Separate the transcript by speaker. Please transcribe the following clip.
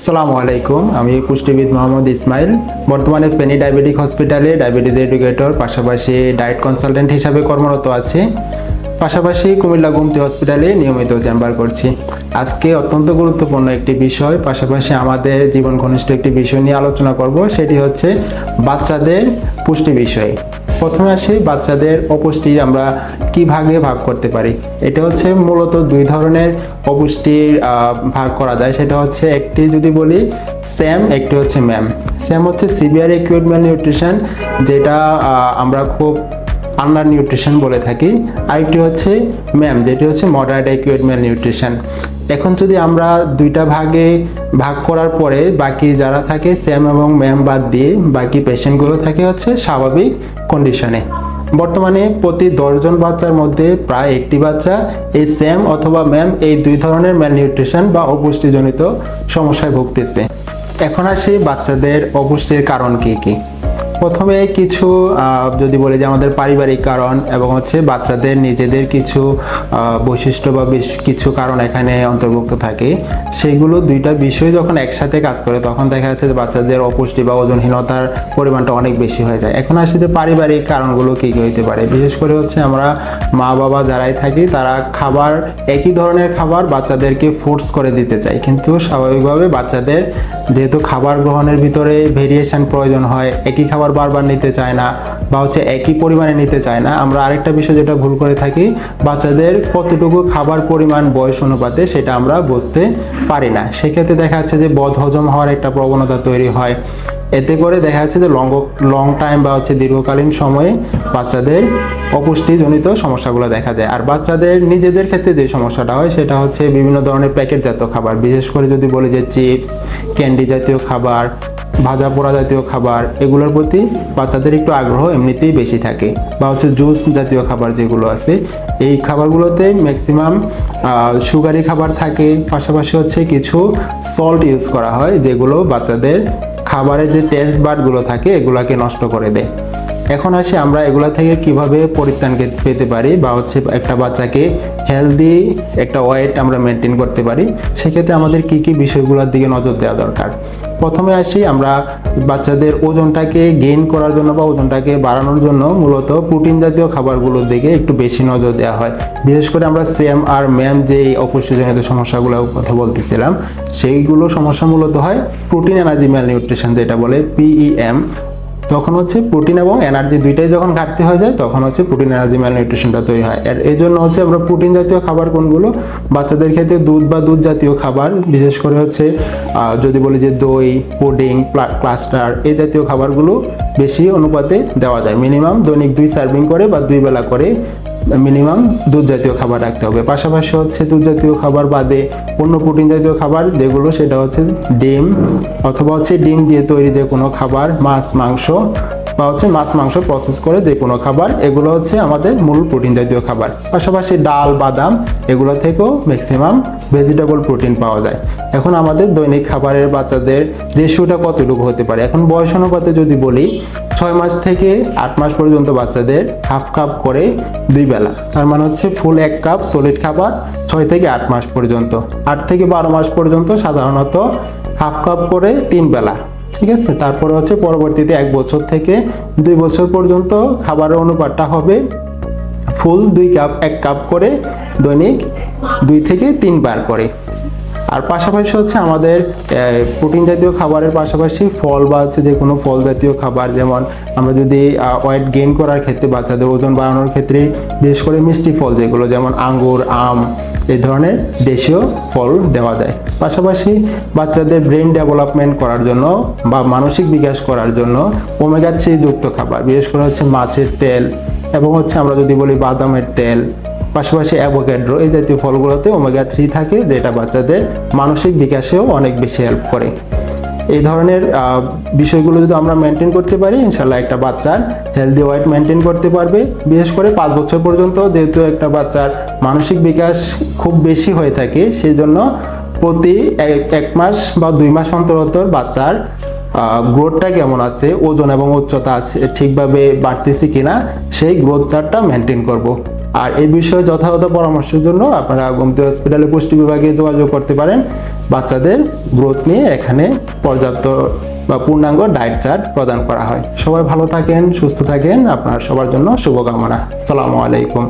Speaker 1: সালামু আলাইকুম, আমি পুষ্টিবিদ মোহাম্মদ ইসমাইল। বর্তমানে ফেনী ডায়াবেটিক হসপিটালে ডায়াবেটিস এডুকেটর, পাশাপাশি ডায়েট কনসালটেন্ট হিসাবে কর্মরত আছি। পাশাপাশি কুমিল্লা গুমতি হসপিটালে নিয়মিত চেম্বার করছি। আজকে অত্যন্ত গুরুত্বপূর্ণ একটি বিষয়, পাশাপাশি আমাদের জীবন ঘনিষ্ঠ একটি বিষয় নিয়ে আলোচনা করব, সেটি হচ্ছে বাচ্চাদের পুষ্টি বিষয়। প্রথমে আসি বাচ্চাদের অপুষ্টি আমরা কি ভাগে ভাগ করতে পারি? এটা হচ্ছে মূলত দুই ধরনের অপুষ্টির ভাগ করা যায়। সেটা হচ্ছে একটি যদি বলি, স্যাম, একটি হচ্ছে ম্যাম। স্যাম হচ্ছে সিভিয়ার একিউট নিউট্রিশন, যেটা আমরা খুব আন্ডার নিউট্রিশন বলে থাকি। আরেকটি হচ্ছে ম্যাম, যেটি হচ্ছে মডারেট অ্যাকিউট নিউট্রিশন। এখন যদি আমরা দুইটা ভাগে ভাগ করার পরে বাকি যারা থাকে স্যাম এবং ম্যাম বাদ দিয়ে বাকি পেশেন্টগুলো থাকে হচ্ছে স্বাভাবিক কন্ডিশনে বর্তমানে প্রতি দশজন বাচ্চার মধ্যে প্রায় একটি বাচ্চা এই স্যাম অথবা ম্যাম এই দুই ধরনের ম্যালনিউট্রিশন বা অপুষ্টিজনিত সমস্যায় ভুগতেছে। এখন আসি বাচ্চাদের অপুষ্টির কারণ কী কী? প্রথমে কিছু যদি বলি যে আমাদের পারিবারিক কারণ এবং হচ্ছে বাচ্চাদের নিজেদের কিছু বৈশিষ্ট্য বা বেশ কিছু কারণ এখানে অন্তর্ভুক্ত থাকে। সেগুলো দুইটা বিষয় যখন একসাথে কাজ করে, তখন দেখা যাচ্ছে যে বাচ্চাদের অপুষ্টি বা ওজনহীনতার পরিমাণটা অনেক বেশি হয়ে যায়। এখন আসি যে পারিবারিক কারণগুলো কী কী হইতে পারে। বিশেষ করে হচ্ছে আমরা মা বাবা যারাই থাকি, তারা খাবার, একই ধরনের খাবার বাচ্চাদেরকে ফোর্স করে দিতে চাই কিন্তু স্বাভাবিকভাবে বাচ্চাদের যেহেতু খাবার গ্রহণের ভিতরে ভেরিয়েশন প্রয়োজন হয়, একই খাবার বারবার নিতে চায় না বা হচ্ছে একই পরিমাণে নিতে চায় না, আমরা আরেকটা বিষয় যেটা ভুল করে থাকি, বাচ্চাদের কতটুকু খাবার পরিমাণ, বয়স অনুপাতে সেটা আমরা বুঝতে পারি না। সেক্ষেত্রে দেখা যাচ্ছে যে বদ হজম হওয়ার একটা প্রবণতা তৈরি হয়। এতে করে দেখা যাচ্ছে যে লং লং টাইম বা হচ্ছে দীর্ঘকালীন সময়ে বাচ্চাদের অপুষ্টিজনিত সমস্যাগুলো দেখা যায়। আর বাচ্চাদের নিজেদের ক্ষেত্রে যে সমস্যাটা হয়, সেটা হচ্ছে বিভিন্ন ধরনের প্যাকেটজাত খাবার। বিশেষ করে যদি বলি যে চিপস, ক্যান্ডি জাতীয় খাবার, ভাজা পোড়া জাতীয় খাবার, এগুলোর প্রতি বাচ্চাদের একটু আগ্রহ এমনিতেই বেশি থাকে। বা হচ্ছে জুস জাতীয় খাবার যেগুলো আছে, এই খাবারগুলোতে ম্যাক্সিমাম সুগারি খাবার থাকে। পাশাপাশি হচ্ছে কিছু সল্ট ইউজ করা হয়, যেগুলো বাচ্চাদের খাবারের যে টেস্ট বাডগুলো থাকে এগুলোকে নষ্ট করে দেয়। এখন আসি আমরা এগুলা থেকে কীভাবে পরিত্রাণ পেতে পারি বা হচ্ছে একটা বাচ্চাকে হেলদি একটা ওয়েট আমরা মেনটেন করতে পারি, সেক্ষেত্রে আমাদের কি কি বিষয়গুলোর দিকে নজর দেওয়া দরকার? প্রথমে আসি আমরা বাচ্চাদের ওজনটাকে গেইন করার জন্য বা ওজনটাকে বাড়ানোর জন্য মূলত প্রোটিন জাতীয় খাবারগুলোর দিকে একটু বেশি নজর দেওয়া হয়। বিশেষ করে আমরা সেম আর ম্যাম যে এই অপুষ্টিজনিত সমস্যাগুলোর কথা বলতেছিলাম, সেইগুলো সমস্যা মূলত হয় প্রোটিন এনার্জি ম্যাল নিউট্রিশন যেটা বলে পিইএম তখন হচ্ছে প্রোটিন এবং এনার্জি দুইটাই যখন ঘাটতি হয়ে যায়, তখন হচ্ছে প্রোটিন এনার্জি ম্যাল নিউট্রিশনটা তৈরি হয়। আর এই জন্য হচ্ছে আমরা প্রোটিন জাতীয় খাবার কোনগুলো? বাচ্চাদের ক্ষেত্রে দুধ বা দুধ জাতীয় খাবার, বিশেষ করে হচ্ছে যদি বলি যে দই পুডিং ক্লাস্টার এই জাতীয় খাবারগুলো বেশি অনুপাতে দেওয়া যায়। মিনিমাম দৈনিক দুই সার্ভিং করে বা দুই বেলা করে মিনিমাম দুধ জাতীয় খাবার রাখতে হবে। পাশাপাশি হচ্ছে দুধ জাতীয় খাবার বাদে অন্য প্রোটিন জাতীয় খাবার, যেগুলো সেটা হচ্ছে ডিম অথবা হচ্ছে ডিম দিয়ে তৈরি যে কোনো খাবার, মাছ, মাংস বা হচ্ছে মাছ, মাংস প্রসেস করে যে কোনো খাবার, এগুলো হচ্ছে আমাদের মূল প্রোটিন জাতীয় খাবার। পাশাপাশি ডাল, বাদাম, এগুলো থেকেও ম্যাক্সিমাম ভেজিটেবল প্রোটিন পাওয়া যায়। এখন আমাদের দৈনিক খাবারের বাচ্চাদের রেশিওটা কতটুকু হতে পারে? এখন বয়স অনুপাতে যদি বলি, ছয় মাস থেকে আট মাস পর্যন্ত বাচ্চাদের হাফ কাপ করে দুই বেলা। তার মানে হচ্ছে ফুল এক কাপ সলিড খাবার ছয় থেকে আট মাস পর্যন্ত। আট থেকে বারো মাস পর্যন্ত সাধারণত হাফ কাপ করে তিন বেলা। ঠিক আছে? তারপরে হচ্ছে পরবর্তীতে এক বছর থেকে দুই বছর পর্যন্ত খাবারের অনুপাতটা হবে ফুল দুই কাপ এক কাপ করে দৈনিক দুই থেকে তিনবার করে। আর পাশাপাশি হচ্ছে আমাদের প্রোটিন জাতীয় খাবারের পাশাপাশি ফল বা হচ্ছে যে কোনো ফল জাতীয় খাবার, যেমন আমরা যদি ওয়েট গেইন করার ক্ষেত্রে, বাচ্চাদের ওজন বাড়ানোর ক্ষেত্রে, বিশেষ করে মিষ্টি ফল যেগুলো, যেমন আঙ্গুর, আম এই ধরনের দেশীয় ফল দেওয়া যায়। পাশাপাশি বাচ্চাদের ব্রেন ডেভেলপমেন্ট করার জন্য বা মানসিক বিকাশ করার জন্য ওমেগা থ্রি যুক্ত খাবার, বিশেষ করে হচ্ছে মাছের তেল, এবং হচ্ছে আমরা যদি বলি বাদামের তেল পাশাপাশি অ্যাভোক্যাড্রো এই জাতীয় ফলগুলোতে ওমেগা থ্রি থাকে, যেটা বাচ্চাদের মানসিক বিকাশেও অনেক বেশি হেল্প করে। এই ধরনের বিষয়গুলো যদি আমরা মেনটেন করতে পারি ইনশাল্লাহ একটা বাচ্চার হেলদি ওয়েট মেনটেন করতে পারবে। বিশেষ করে পাঁচ বছর পর্যন্ত যেহেতু একটা বাচ্চার মানসিক বিকাশ খুব বেশি হয়ে থাকে, সেই জন্য প্রতি এক- এক মাস বা দুই মাস অন্তর অন্তর বাচ্চার গ্রোথটা কেমন আছে, ওজন এবং উচ্চতা আছে, ঠিকভাবে বাড়তেছে কিনা, সেই গ্রোথ চার্টটা মেনটেন করব। আর এই বিষয়ে যথাযথ পরামর্শের জন্য আপনারা গোমতী হসপিটালে পুষ্টি বিভাগে যোগাযোগ করতে পারেন। বাচ্চাদের গ্রোথ নিয়ে এখানে পর্যাপ্ত বা পূর্ণাঙ্গ ডায়েট চার্ট প্রদান করা হয়। সবাই ভালো থাকেন, সুস্থ থাকেন, আপনার সবার জন্য শুভকামনা। আসসালামু আলাইকুম।